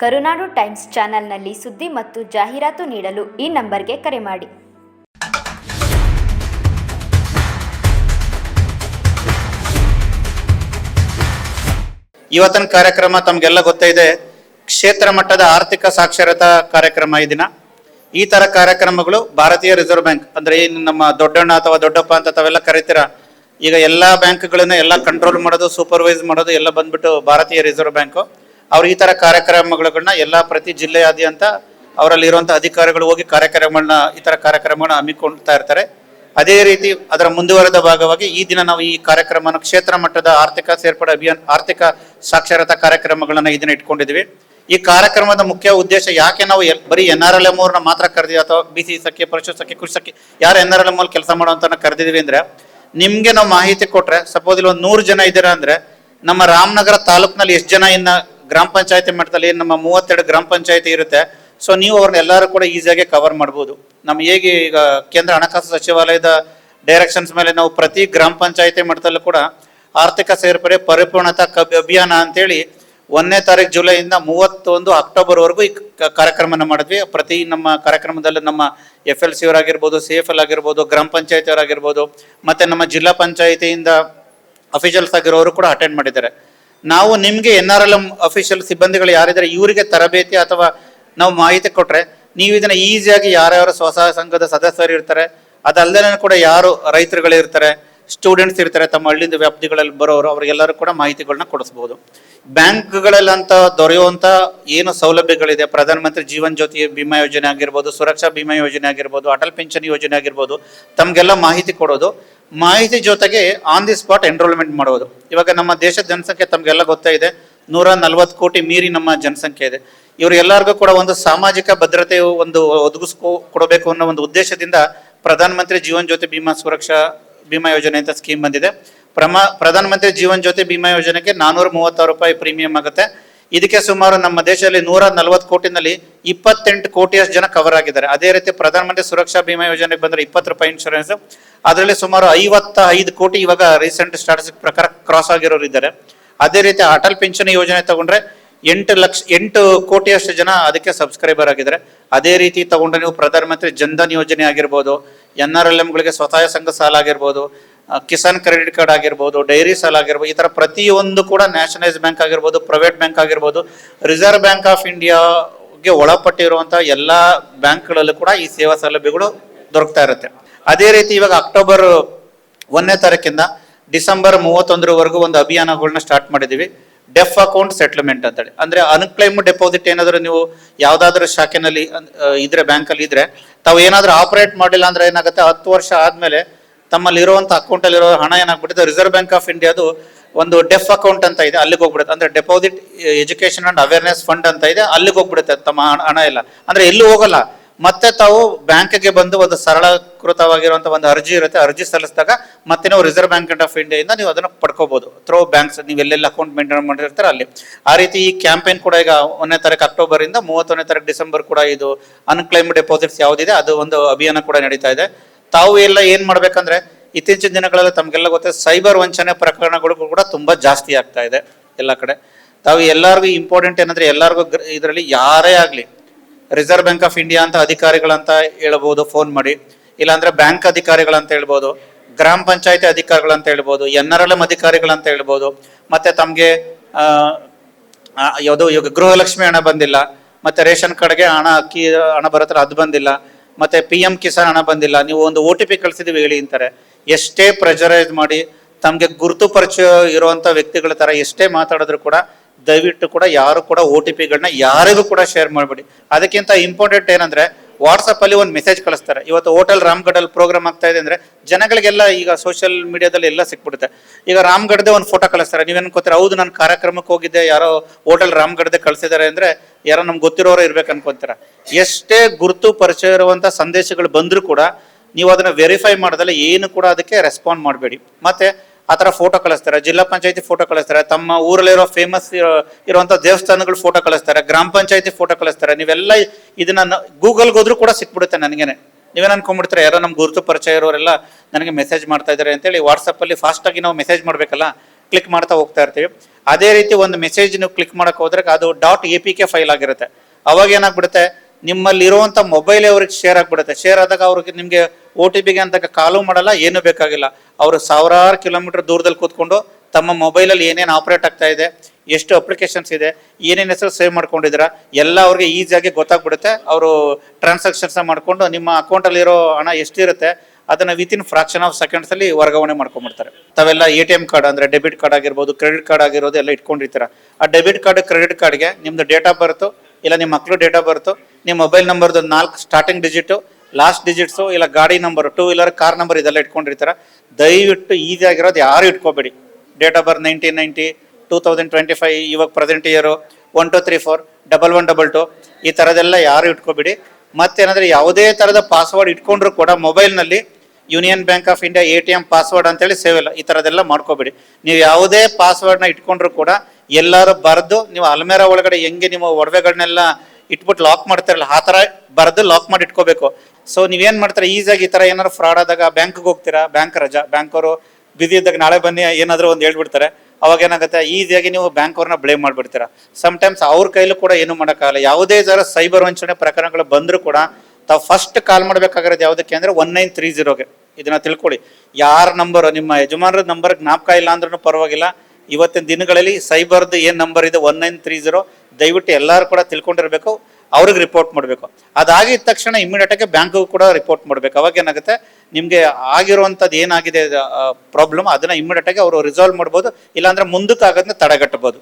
ಕರುನಾಡು times ಚಾನೆಲ್ನಲ್ಲಿ ಸುದ್ದಿ ಮತ್ತು ಜಾಹೀರಾತು ನೀಡಲು ಈ ನಂಬರ್ಗೆ ಕರೆ ಮಾಡಿ. ಇವತ್ತಿನ ಕಾರ್ಯಕ್ರಮ ತಮಗೆಲ್ಲ ಗೊತ್ತಿದೆ ಕ್ಷೇತ್ರ ಮಟ್ಟದ ಆರ್ಥಿಕ ಸಾಕ್ಷರತಾ ಕಾರ್ಯಕ್ರಮ ಈ ದಿನ. ಈ ತರ ಕಾರ್ಯಕ್ರಮಗಳು ಭಾರತೀಯ ರಿಸರ್ವ್ ಬ್ಯಾಂಕ್ ಅಂದ್ರೆ ಏನು ನಮ್ಮ ದೊಡ್ಡಣ್ಣ ಅಥವಾ ದೊಡ್ಡಪ್ಪ ಅಂತ ತಾವೆಲ್ಲ ಕರಿತೀರ? ಈಗ ಎಲ್ಲಾ ಬ್ಯಾಂಕ್ಗಳನ್ನ ಎಲ್ಲ ಕಂಟ್ರೋಲ್ ಮಾಡೋದು ಸೂಪರ್ವೈಸ್ ಮಾಡೋದು ಎಲ್ಲ ಬಂದ್ಬಿಟ್ಟು ಭಾರತೀಯ ರಿಸರ್ವ್ ಬ್ಯಾಂಕ್ ಅವ್ರು ಈ ತರ ಕಾರ್ಯಕ್ರಮಗಳನ್ನ ಎಲ್ಲಾ ಪ್ರತಿ ಜಿಲ್ಲೆಯಾದ್ಯಂತ ಅವರಲ್ಲಿ ಇರುವಂತಹ ಅಧಿಕಾರಿಗಳು ಹೋಗಿ ಕಾರ್ಯಕ್ರಮಗಳನ್ನ, ಈ ತರ ಕಾರ್ಯಕ್ರಮಗಳನ್ನ ಹಮ್ಮಿಕೊಳ್ತಾ ಇರ್ತಾರೆ. ಅದೇ ರೀತಿ ಅದರ ಮುಂದುವರೆದ ಭಾಗವಾಗಿ ಈ ದಿನ ನಾವು ಈ ಕಾರ್ಯಕ್ರಮನ ಕ್ಷೇತ್ರ ಮಟ್ಟದ ಆರ್ಥಿಕ ಸೇರ್ಪಡೆ ಅಭಿಯಾನ, ಆರ್ಥಿಕ ಸಾಕ್ಷರತಾ ಕಾರ್ಯಕ್ರಮಗಳನ್ನ ಈ ದಿನ ಇಟ್ಕೊಂಡಿದ್ವಿ ಈ ಕಾರ್ಯಕ್ರಮದ ಮುಖ್ಯ ಉದ್ದೇಶ ಯಾಕೆ ನಾವು ಬರೀ ಎನ್ ಆರ್ ಎಲ್ ಎಂ ಅವ್ರನ್ನ ಮಾತ್ರ ಕರೆದಿವಿ ಅಥವಾ ಬಿ ಸಿ ಸಖ್ಯ ಪರಿಷತ್ ಸಖ್ಯ ಕೃಷಿ ಸಖ್ಯ ಯಾರು ಎನ್ ಆರ್ ಎಲ್ ಎಂ ಅಲ್ಲಿ ಕೆಲಸ ಮಾಡುವಂತ ಕರೆದಿದ್ವಿ ಅಂದ್ರೆ ನಿಮ್ಗೆ ನಾವು ಮಾಹಿತಿ ಕೊಟ್ರೆ ಸಪೋಸ್ ಇಲ್ಲಿ ಒಂದು ನೂರು ಜನ ಇದ್ದೀರಾ ಅಂದ್ರೆ, ನಮ್ಮ ರಾಮನಗರ ತಾಲೂಕ್ನಲ್ಲಿ ಎಷ್ಟು ಜನ ಇನ್ನ ಗ್ರಾಮ ಪಂಚಾಯತಿ ಮಟ್ಟದಲ್ಲಿ ನಮ್ಮ ಮೂವತ್ತೆರಡು ಗ್ರಾಮ ಪಂಚಾಯತಿ ಇರುತ್ತೆ. ಸೊ ನೀವು ಅವ್ರನ್ನ ಎಲ್ಲರೂ ಕೂಡ ಈಸಿಯಾಗಿ ಕವರ್ ಮಾಡ್ಬೋದು. ನಮ್ಮ ಹೇಗೆ ಈಗ ಕೇಂದ್ರ ಹಣಕಾಸು ಸಚಿವಾಲಯದ ಡೈರೆಕ್ಷನ್ಸ್ ಮೇಲೆ ನಾವು ಪ್ರತಿ ಗ್ರಾಮ ಪಂಚಾಯತಿ ಮಟ್ಟದಲ್ಲೂ ಕೂಡ ಆರ್ಥಿಕ ಸೇರ್ಪಡೆ, ಪರಿಪೂರ್ಣತಾ ಕಬ್, ಅಭಿಯಾನ ಅಂತೇಳಿ ಒಂದನೇ ತಾರೀಕು ಜುಲೈಯಿಂದ ಮೂವತ್ತೊಂದು ಅಕ್ಟೋಬರ್ವರೆಗೂ ಈ ಕಾರ್ಯಕ್ರಮನ ಮಾಡಿದ್ವಿ. ಪ್ರತಿ ನಮ್ಮ ಕಾರ್ಯಕ್ರಮದಲ್ಲಿ ನಮ್ಮ ಎಫ್ ಎಲ್ ಸಿ ಅವರಾಗಿರ್ಬೋದು ಸಿ ಎಫ್ ಎಲ್ ಆಗಿರ್ಬೋದು, ಗ್ರಾಮ ಪಂಚಾಯತಿ ಅವರಾಗಿರ್ಬೋದು, ಮತ್ತೆ ನಮ್ಮ ಜಿಲ್ಲಾ ಪಂಚಾಯತಿಯಿಂದ ಅಫಿಷಿಯಲ್ಸ್ ಆಗಿರೋರು ಕೂಡ ಅಟೆಂಡ್ ಮಾಡಿದ್ದಾರೆ. ನಾವು ನಿಮಗೆ N R L M official ಸಿಬ್ಬಂದಿಗಳು ಯಾರಿದ್ದಾರೆ, ಇವರಿಗೆ ತರಬೇತಿ ಅಥವಾ ನಾವು ಮಾಹಿತಿ ಕೊಟ್ರೆ ನೀವು ಇದನ್ನ ಈಸಿಯಾಗಿ ಯಾರ್ಯಾರು ಸ್ವಸಹಾಯ ಸಂಘದ ಸದಸ್ಯರು ಇರ್ತಾರೆ ಅದಲ್ಲದೆ ಕೂಡ ಯಾರು ರೈತರುಗಳು ಇರ್ತಾರೆ ಸ್ಟೂಡೆಂಟ್ಸ್ ಇರ್ತಾರೆ, ತಮ್ಮ ಹಳ್ಳಿಯಿಂದ ವ್ಯಾಪ್ತಿಗಳಲ್ಲಿ ಬರೋರು, ಅವರಿಗೆಲ್ಲರೂ ಕೂಡ ಮಾಹಿತಿಗಳನ್ನ ಕೊಡಿಸ್ಬೋದು. ಬ್ಯಾಂಕ್ಗಳಲ್ಲಂತ ದೊರೆಯುವಂಥ ಏನು ಸೌಲಭ್ಯಗಳಿದೆ? ಪ್ರಧಾನಮಂತ್ರಿ ಜೀವನ್ ಜ್ಯೋತಿ ಬಿಮಾ ಯೋಜನೆ ಆಗಿರ್ಬೋದು, ಸುರಕ್ಷಾ ಬಿಮಾ ಯೋಜನೆ ಆಗಿರ್ಬೋದು, ಅಟಲ್ ಪಿಂಚಣಿ ಯೋಜನೆ ಆಗಿರ್ಬೋದು, ತಮಗೆಲ್ಲ ಮಾಹಿತಿ ಕೊಡೋದು ಮಾಹಿತಿ ಜೊತೆಗೆ ಆನ್ ದಿ ಸ್ಪಾಟ್ ಎನ್ರೋಲ್ಮೆಂಟ್ ಮಾಡೋದು ಇವಾಗ ನಮ್ಮ ದೇಶದ ಜನಸಂಖ್ಯೆ ತಮಗೆಲ್ಲ ಗೊತ್ತಾ ಇದೆ. ನೂರ ನಲ್ವತ್ತು ಕೋಟಿ ಮೀರಿ ನಮ್ಮ ಜನಸಂಖ್ಯೆ ಇದೆ. ಇವರೆಲ್ಲರಿಗೂ ಕೂಡ ಒಂದು ಸಾಮಾಜಿಕ ಭದ್ರತೆ ಒಂದು ಒದಗಿಸ್ಕೊ, ಕೊಡಬೇಕು ಅನ್ನೋ ಒಂದು ಉದ್ದೇಶದಿಂದ ಪ್ರಧಾನ ಮಂತ್ರಿ ಜೀವನ್ ಜ್ಯೋತಿ ಬಿಮಾ ಸುರಕ್ಷಾ ಬಿಮಾ ಯೋಜನೆ ಅಂತ ಸ್ಕೀಮ್ ಬಂದಿದೆ. ಪ್ರಮ ಪ್ರಧಾನ ಮಂತ್ರಿ ಜೀವನ್ ಜ್ಯೋತಿ ಬಿಮಾ ಯೋಜನೆಗೆ ನಾನೂರ ಮೂವತ್ತಾರು ರೂಪಾಯಿ ಪ್ರೀಮಿಯಂ ಆಗುತ್ತೆ. ಇದಕ್ಕೆ ಸುಮಾರು ನಮ್ಮ ದೇಶದಲ್ಲಿ ನೂರ ನಲವತ್ತು ಕೋಟಿನಲ್ಲಿ ಇಪ್ಪತ್ತೆಂಟು ಕೋಟಿಯಷ್ಟು ಜನ ಕವರ್ ಆಗಿದ್ದಾರೆ. ಅದೇ ರೀತಿ ಪ್ರಧಾನಮಂತ್ರಿ ಸುರಕ್ಷಾ ಬಿಮಾ ಯೋಜನೆಗೆ ಬಂದರೆ ಇಪ್ಪತ್ತು ರೂಪಾಯಿ ಇನ್ಶೂರೆನ್ಸ್ ಅದರಲ್ಲಿ ಸುಮಾರು ಐವತ್ತ ಐದು ಕೋಟಿ ಇವಾಗ ರೀಸೆಂಟ್ ಸ್ಟಾಟಿಸ್ಟಿಕ್ ಪ್ರಕಾರ ಕ್ರಾಸ್ ಆಗಿರೋರು ಇದ್ದಾರೆ. ಅದೇ ರೀತಿ ಅಟಲ್ ಪಿಂಚಣಿ ಯೋಜನೆ ತಗೊಂಡ್ರೆ ಎಂಟು ಲಕ್ಷ, ಎಂಟು ಕೋಟಿಯಷ್ಟು ಜನ ಅದಕ್ಕೆ ಸಬ್ಸ್ಕ್ರೈಬರ್ ಆಗಿದ್ದಾರೆ. ಅದೇ ರೀತಿ ತಗೊಂಡ್ರೆ ನೀವು ಪ್ರಧಾನಮಂತ್ರಿ ಜನ್ಧನ್ ಯೋಜನೆ ಆಗಿರ್ಬೋದು, ಎನ್ ಆರ್ ಎಲ್ ಎಂಗಳಿಗೆ ಸ್ವಸಹಾಯ ಸಂಘ ಸಾಲ ಆಗಿರ್ಬೋದು ಕಿಸಾನ್ ಕ್ರೆಡಿಟ್ ಕಾರ್ಡ್ ಆಗಿರ್ಬೋದು, ಡೈರಿ ಸಾಲ ಆಗಿರ್ಬೋದು, ಈ ಥರ ಪ್ರತಿಯೊಂದು ಕೂಡ ನ್ಯಾಷನಲೈಸ್ ಬ್ಯಾಂಕ್ ಆಗಿರ್ಬೋದು, ಪ್ರೈವೇಟ್ ಬ್ಯಾಂಕ್ ಆಗಿರ್ಬೋದು, ರಿಸರ್ವ್ ಬ್ಯಾಂಕ್ ಆಫ್ ಇಂಡಿಯಾಗೆ ಒಳಪಟ್ಟಿರುವಂಥ ಎಲ್ಲ ಬ್ಯಾಂಕ್ಗಳಲ್ಲೂ ಕೂಡ ಈ ಸೇವಾ ಸೌಲಭ್ಯಗಳು ದೊರಕ್ತಾ ಇರುತ್ತೆ. ಅದೇ ರೀತಿ ಇವಾಗ ಅಕ್ಟೋಬರ್ ಒಂದನೇ ತಾರೀಕಿಂದ ಡಿಸೆಂಬರ್ ಮೂವತ್ತೊಂದರವರೆಗೂ ಒಂದು ಅಭಿಯಾನಗಳನ್ನ ಸ್ಟಾರ್ಟ್ ಮಾಡಿದ್ದೀವಿ. ಡೆಫ್ ಅಕೌಂಟ್ ಸೆಟ್ಲ್ಮೆಂಟ್ ಅಂತೇಳಿ. ಅಂದರೆ ಅನ್ಕ್ಲೈಮ್ ಡೆಪಾಸಿಟ್ ಏನಾದರೂ ನೀವು ಯಾವುದಾದ್ರೂ ಶಾಖೆನಲ್ಲಿ ಇದ್ರೆ ಬ್ಯಾಂಕಲ್ಲಿ ಇದ್ರೆ, ತಾವು ಏನಾದರೂ ಆಪರೇಟ್ ಮಾಡಿಲ್ಲ ಅಂದರೆ ಏನಾಗುತ್ತೆ? ಹತ್ತು ವರ್ಷ ಆದ್ಮೇಲೆ ತಮ್ಮಲ್ಲಿ ಇರುವಂತ ಅಕೌಂಟ್ ಅಲ್ಲಿ ಇರೋ ಹಣ ಏನಾಗ್ಬಿಟ್ಟಿದೆ? ರಿಸರ್ವ್ ಬ್ಯಾಂಕ್ ಆಫ್ ಇಂಡಿಯಾದು ಒಂದು ಡೆಫ್ ಅಕೌಂಟ್ ಅಂತ ಇದೆ. ಅಲ್ಲಿಗೆ ಹೋಗ್ಬಿಡುತ್ತೆ. ಅಂದ್ರೆ deposit education and awareness fund ಅಂತ ಇದೆ. ಅಲ್ಲಿಗೆ ಹೋಗ್ಬಿಡುತ್ತೆ ತಮ್ಮ ಹಣ- ಎಲ್ಲ. ಅಂದ್ರೆ ಎಲ್ಲೂ ಹೋಗಲ್ಲ. ಮತ್ತೆ ತಾವು ಬ್ಯಾಂಕ್ಗೆ ಬಂದು ಒಂದು ಸರಳಕೃತವಾಗಿರುವಂತ ಒಂದು ಅರ್ಜಿ ಇರುತ್ತೆ. ಅರ್ಜಿ ಸಲ್ಲಿಸಿದಾಗ ಮತ್ತೆ ನೀವು ರಿಸರ್ವ್ ಬ್ಯಾಂಕ್ ಆಫ್ ಇಂಡಿಯಾದಿಂದ ನೀವು ಅದನ್ನು ಪಡ್ಕೋಬಹುದು ಥ್ರೋ ಬ್ಯಾಂಕ್ಸ್ ನೀವು ಎಲ್ಲೆಲ್ಲ ಅಕೌಂಟ್ ಮೇಂಟೈನ್ ಮಾಡಿರ್ತಾರೆ ಅಲ್ಲಿ. ಆ ರೀತಿ ಈ ಕ್ಯಾಂಪೇನ್ ಕೂಡ ಈಗ ಒಂದನೇ ತಾರೀಕು ಅಕ್ಟೋಬರ್ ಇಂದ ಮೂವತ್ತೊಂದನೇ ತಾರೀಕು ಡಿಸೆಂಬರ್ ಕೂಡ ಇದು ಅನ್ಕ್ಲೈಮ್ ಡೆಪಾಸಿಟ್ಸ್ ಯಾವುದಿದೆ, ಅದು ಒಂದು ಅಭಿಯಾನ ಕೂಡ ನಡೀತಾ ಇದೆ. ತಾವು ಎಲ್ಲ ಏನ್ ಮಾಡ್ಬೇಕಂದ್ರೆ ಇತ್ತೀಚಿನ ದಿನಗಳಲ್ಲಿ ತಮಗೆಲ್ಲ ಗೊತ್ತೆ ಸೈಬರ್ ವಂಚನೆ ಪ್ರಕರಣಗಳು ಕೂಡ ತುಂಬಾ ಜಾಸ್ತಿ ಆಗ್ತಾ ಇದೆ ಎಲ್ಲ ಕಡೆ. ತಾವು ಎಲ್ಲರಿಗೂ ಇಂಪಾರ್ಟೆಂಟ್ ಏನಂದ್ರೆ ಎಲ್ಲರಿಗೂ ಇದರಲ್ಲಿ ಯಾರೇ ಆಗ್ಲಿ ರಿಸರ್ವ್ ಬ್ಯಾಂಕ್ ಆಫ್ ಇಂಡಿಯಾ ಅಂತ ಅಧಿಕಾರಿಗಳಂತ ಹೇಳ್ಬೋದು ಫೋನ್ ಮಾಡಿ. ಇಲ್ಲಾಂದ್ರೆ ಬ್ಯಾಂಕ್ ಅಧಿಕಾರಿಗಳಂತ ಹೇಳ್ಬೋದು, ಗ್ರಾಮ ಪಂಚಾಯತಿ ಅಧಿಕಾರಿಗಳಂತ ಹೇಳ್ಬೋದು, ಎನ್ ಆರ್ ಎಲ್ ಎಂ ಅಧಿಕಾರಿಗಳಂತ ಹೇಳ್ಬೋದು, ಮತ್ತೆ ತಮ್ಗೆ ಯಾವುದು ಇವಾಗ ಗೃಹಲಕ್ಷ್ಮಿ ಹಣ ಬಂದಿಲ್ಲ, ಮತ್ತೆ ರೇಷನ್ ಕಾರ್ಡ್ಗೆ ಹಣ ಅಕ್ಕಿ ಹಣ ಬರತ್ರ ಅದು ಬಂದಿಲ್ಲ ಮತ್ತೆ ಪಿ ಎಂ ಕಿಸಾನ್ ಹಣ ಬಂದಿಲ್ಲ. ನೀವು ಒಂದು ಒ ಟಿ ಪಿ ಕಳಿಸಿದೀವಿ ಹೇಳಿ ಅಂತಾರೆ. ಎಷ್ಟೇ ಪ್ರೆಷರೈಸ್ ಮಾಡಿ ತಮಗೆ ಗುರುತು ಪರಿಚಯ ಇರುವಂಥ ವ್ಯಕ್ತಿಗಳ ಥರ ಎಷ್ಟೇ ಮಾತಾಡಿದ್ರು ಕೂಡ ದಯವಿಟ್ಟು ಕೂಡ ಯಾರು ಕೂಡ ಒ ಟಿ ಪಿಗಳನ್ನ ಯಾರಿಗೂ ಕೂಡ ಶೇರ್ ಮಾಡಬೇಡಿ. ಅದಕ್ಕಿಂತ ಇಂಪಾರ್ಟೆಂಟ್ ಏನಂದ್ರೆ ವಾಟ್ಸಪ್ ಅಲ್ಲಿ ಒಂದು ಮೆಸೇಜ್ ಕಳಿಸ್ತಾರೆ. ಇವತ್ತು ಹೋಟೆಲ್ ರಾಮ್ಗಢಲ್ಲಿ ಪ್ರೋಗ್ರಾಮ್ ಆಗ್ತಾ ಇದೆ ಅಂದ್ರೆ ಜನಗಳಿಗೆಲ್ಲ ಈಗ ಸೋಷಿಯಲ್ ಮೀಡಿಯಾದಲ್ಲಿ ಎಲ್ಲ ಸಿಕ್ಬಿಡುತ್ತೆ. ಈಗ ರಾಮ್ಗಢದೇ ಒಂದು ಫೋಟೋ ಕಳಿಸ್ತಾರೆ. ನೀವು ಅನ್ಕೋತೀರ ಹೌದು ನಾನು ಕಾರ್ಯಕ್ರಮಕ್ಕೆ ಹೋಗಿದ್ದೆ, ಯಾರೋ ಹೋಟೆಲ್ ರಾಮ್ಗಢದೇ ಕಳಿಸಿದ್ದಾರೆ ಅಂದ್ರೆ ಯಾರೋ ನಮ್ಗೆ ಗೊತ್ತಿರೋರು ಇರ್ಬೇಕು ಅನ್ಕೊಂತಾರೆ. ಎಷ್ಟೇ ಗುರುತು ಪರಿಚಯ ಇರುವಂತ ಸಂದೇಶಗಳು ಬಂದರೂ ಕೂಡ ನೀವು ಅದನ್ನ ವೆರಿಫೈ ಮಾಡದಲ್ಲ, ಏನು ಕೂಡ ಅದಕ್ಕೆ ರೆಸ್ಪಾಂಡ್ ಮಾಡಬೇಡಿ. ಮತ್ತೆ ಆ ಥರ ಫೋಟೋ ಕಳಿಸ್ತಾರೆ, ಜಿಲ್ಲಾ ಪಂಚಾಯತಿ ಫೋಟೋ ಕಳಿಸ್ತಾರೆ, ತಮ್ಮ ಊರಲ್ಲಿರೋ ಫೇಮಸ್ ಇರುವಂಥ ದೇವಸ್ಥಾನಗಳು ಫೋಟೋ ಕಳಿಸ್ತಾರೆ, ಗ್ರಾಮ ಪಂಚಾಯತಿ ಫೋಟೋ ಕಳಿಸ್ತಾರೆ, ನೀವೆಲ್ಲ ಇದನ್ನ ಗೂಗಲ್ಗೆ ಹೋದ್ರೂ ಕೂಡ ಸಿಕ್ಬಿಡುತ್ತೆ ನನಗೇನೆ. ನೀವೇನು ಅನ್ಕೊಂಡ್ಬಿಡ್ತಾರೆ, ಯಾರೋ ನಮ್ಮ ಗುರುತು ಪರಿಚಯ ಇರೋರೆಲ್ಲ ನನಗೆ ಮೆಸೇಜ್ ಮಾಡ್ತಾ ಇದ್ದಾರೆ ಅಂತೇಳಿ ವಾಟ್ಸಪ್ಪಲ್ಲಿ ಅಲ್ಲಿ ಫಾಸ್ಟ್ ಆಗಿ ನಾವು ಮೆಸೇಜ್ ಮಾಡಬೇಕಲ್ಲ ಕ್ಲಿಕ್ ಮಾಡ್ತಾ ಹೋಗ್ತಾ ಇರ್ತೀವಿ. ಅದೇ ರೀತಿ ಒಂದು ಮೆಸೇಜ್ ನೀವು ಕ್ಲಿಕ್ ಮಾಡೋಕೆ ಹೋದ್ರೆ ಅದು dot A P K file ಆಗಿರುತ್ತೆ. ಅವಾಗ ಏನಾಗ್ಬಿಡುತ್ತೆ ನಿಮ್ಮಲ್ಲಿ ಇರುವಂತ ಮೊಬೈಲ್ ಅವ್ರಿಗೆ ಶೇರ್ ಆಗಿಬಿಡುತ್ತೆ. ಶೇರ್ ಆದಾಗ ಅವ್ರಿಗೆ ನಿಮ್ಗೆ ಓ ಟಿ ಪಿಗೆ ಅಂತ ಕಾಲು ಮಾಡಲ್ಲ, ಏನೂ ಬೇಕಾಗಿಲ್ಲ. ಅವರು ಸಾವಿರಾರು ಕಿಲೋಮೀಟರ್ ದೂರದಲ್ಲಿ ಕೂತ್ಕೊಂಡು ತಮ್ಮ ಮೊಬೈಲಲ್ಲಿ ಏನೇನು ಆಪರೇಟ್ ಆಗ್ತಾ ಇದೆ, ಎಷ್ಟು ಅಪ್ಲಿಕೇಶನ್ಸ್ ಇದೆ, ಏನೇನು ಹೆಸರು ಸೇವ್ ಮಾಡ್ಕೊಂಡಿದ್ದೀರ, ಎಲ್ಲ ಅವ್ರಿಗೆ ಈಸಿಯಾಗಿ ಗೊತ್ತಾಗ್ಬಿಡುತ್ತೆ. ಅವರು ಟ್ರಾನ್ಸಾಕ್ಷನ್ಸ್ ಮಾಡಿಕೊಂಡು ನಿಮ್ಮ ಅಕೌಂಟಲ್ಲಿರೋ ಹಣ ಎಷ್ಟಿರುತ್ತೆ, ಅದನ್ನ ವಿತಿನ್ ಫ್ರಾಕ್ಷನ್ ಆಫ್ ಸೆಕೆಂಡ್ಸಲ್ಲಿ ವರ್ಗಾವಣೆ ಮಾಡ್ಕೊಂಡ್ಬಿಡ್ತಾರೆ. ತಾವೆಲ್ಲ ಎ ಟಿ ಎಂ ಕಾರ್ಡ್ ಅಂದರೆ ಡೆಬಿಟ್ ಕಾರ್ಡ್ ಆಗಿರ್ಬೋದು, ಕ್ರೆಡಿಟ್ ಕಾರ್ಡ್ ಆಗಿರೋದು ಎಲ್ಲ ಇಟ್ಕೊಂಡಿರ್ತೀರ. ಆ ಡೆಬಿಟ್ ಕಾರ್ಡ್, ಕ್ರೆಡಿಟ್ ಕಾರ್ಡ್ಗೆ ನಿಮ್ಮದು ಡೇಟ್ ಆಫ್ ಬರ್ತು, ಇಲ್ಲ ನಿಮ್ಮ ಮಕ್ಕಳು ಡೇಟ್ ಆಫ್ ಬರ್ತು, ನಿಮ್ಮ ಮೊಬೈಲ್ ನಂಬರ್ದು ನಾಲ್ಕು ಸ್ಟಾರ್ಟಿಂಗ್ ಡಿಜಿಟು ಲಾಸ್ಟ್ ಡಿಜಿಟ್ಸು ಇಲ್ಲ ಗಾಡಿ number two wheeler car number ಇದೆಲ್ಲ ಇಟ್ಕೊಂಡಿರ್ತೀರ. ದಯವಿಟ್ಟು ಈಸಿ ಆಗಿರೋದು ಯಾರು ಇಟ್ಕೋಬೇಡಿ. Date of birth nineteen ninety two thousand twenty five ಇವಾಗ present year one two three four double one double two ಈ ಥರದೆಲ್ಲ ಯಾರು ಇಟ್ಕೋಬೇಡಿ. ಮತ್ತೇನಂದ್ರೆ ಯಾವುದೇ ಥರದ ಪಾಸ್ವರ್ಡ್ ಇಟ್ಕೊಂಡ್ರು ಕೂಡ ಮೊಬೈಲ್ನಲ್ಲಿ union bank of India A T M password ಅಂತೇಳಿ ಸೇವ್ ಇಲ್ಲ. ಈ ಥರದೆಲ್ಲ ಮಾಡ್ಕೋಬೇಡಿ. ನೀವು ಯಾವುದೇ ಪಾಸ್ವರ್ಡ್ನ ಇಟ್ಕೊಂಡ್ರು ಕೂಡ ಎಲ್ಲರೂ ಬರೆದು ನೀವು ಅಲ್ಮೇರ ಒಳಗಡೆ ಹೆಂಗೆ ನಿಮ್ಮ ಒಡವೆಗಳನ್ನೆಲ್ಲ ಇಟ್ಬಿಟ್ಟು ಲಾಕ್ ಮಾಡ್ತಾರಲ್ಲ, ಆ ಥರ ಬರೆದು ಲಾಕ್ ಮಾಡಿ ಇಟ್ಕೋಬೇಕು. ಸೊ ನೀವೇನು ಮಾಡ್ತಾರೆ? ಈಸಿಯಾಗಿ ಈ ಥರ ಏನಾದ್ರು ಫ್ರಾಡ್ ಆದಾಗ ಬ್ಯಾಂಕ್ಗೆ ಹೋಗ್ತೀರಾ? ಬ್ಯಾಂಕ್ ರಜಾ ಬ್ಯಾಂಕ್ ಅವರು ಬಿಸಿ ಇದ್ದಾಗ ನಾಳೆ ಬನ್ನಿ, ಏನಾದರೂ ಒಂದು ಹೇಳ್ಬಿಡ್ತಾರೆ. ಅವಾಗ ಏನಾಗುತ್ತೆ? ಈಸಿಯಾಗಿ ನೀವು ಬ್ಯಾಂಕ್ ಅವ್ರನ್ನ ಬ್ಲೇಮ್ ಮಾಡ್ಬಿಡ್ತೀರಾ. ಟೈಮ್ಸ್ ಅವ್ರ ಕೈಲೂ ಕೂಡ ಏನು ಮಾಡೋಕ್ಕಾಗಲ್ಲ. ಯಾವುದೇ ಥರ ಸೈಬರ್ ವಂಚನೆ ಪ್ರಕರಣಗಳು ಬಂದರೂ ಕೂಡ ತಾವು ಫಸ್ಟ್ ಕಾಲ್ ಮಾಡಬೇಕಾಗಿರೋದು ಯಾವುದಕ್ಕೆ ಅಂದರೆ ಒನ್ ನೈನ್ ತ್ರೀ ಜೀರೋಗೆ ಇದನ್ನ ತಿಳ್ಕೊಳ್ಳಿ. ಯಾರ ನಂಬರು ನಿಮ್ಮ ಯಜಮಾನರ ನಂಬರ್ ಜ್ಞಾಪಕ ಇಲ್ಲ ಅಂದ್ರೂ ಪರವಾಗಿಲ್ಲ. ಇವತ್ತಿನ ದಿನಗಳಲ್ಲಿ ಸೈಬರ್ದು ಏನು ನಂಬರ್ ಇದೆ? ಒನ್ ನೈನ್ ತ್ರೀ ಜೀರೋ ದಯವಿಟ್ಟು ಎಲ್ಲರೂ ಕೂಡ ತಿಳ್ಕೊಂಡಿರಬೇಕು. ಅವ್ರಿಗೆ ರಿಪೋರ್ಟ್ ಮಾಡಬೇಕು. ಅದಾಗಿದ ತಕ್ಷಣ ಇಮಿಡಿಯೇಟ್ ಆಗಿ ಬ್ಯಾಂಕ್ಗೂ ಕೂಡ ರಿಪೋರ್ಟ್ ಮಾಡಬೇಕು. ಅವಾಗ ಏನಾಗುತ್ತೆ? ನಿಮಗೆ ಆಗಿರುವಂಥದ್ದು ಏನಾಗಿದೆ ಪ್ರಾಬ್ಲಮ್ ಅದನ್ನು ಇಮಿಡಿಯೇಟ್ ಆಗಿ ಅವರು ರಿಸಾಲ್ವ್ ಮಾಡ್ಬೋದು. ಇಲ್ಲಾಂದರೆ ಮುಂದಕ್ಕೆ ಆಗೋದನ್ನ ತಡೆಗಟ್ಟಬಹುದು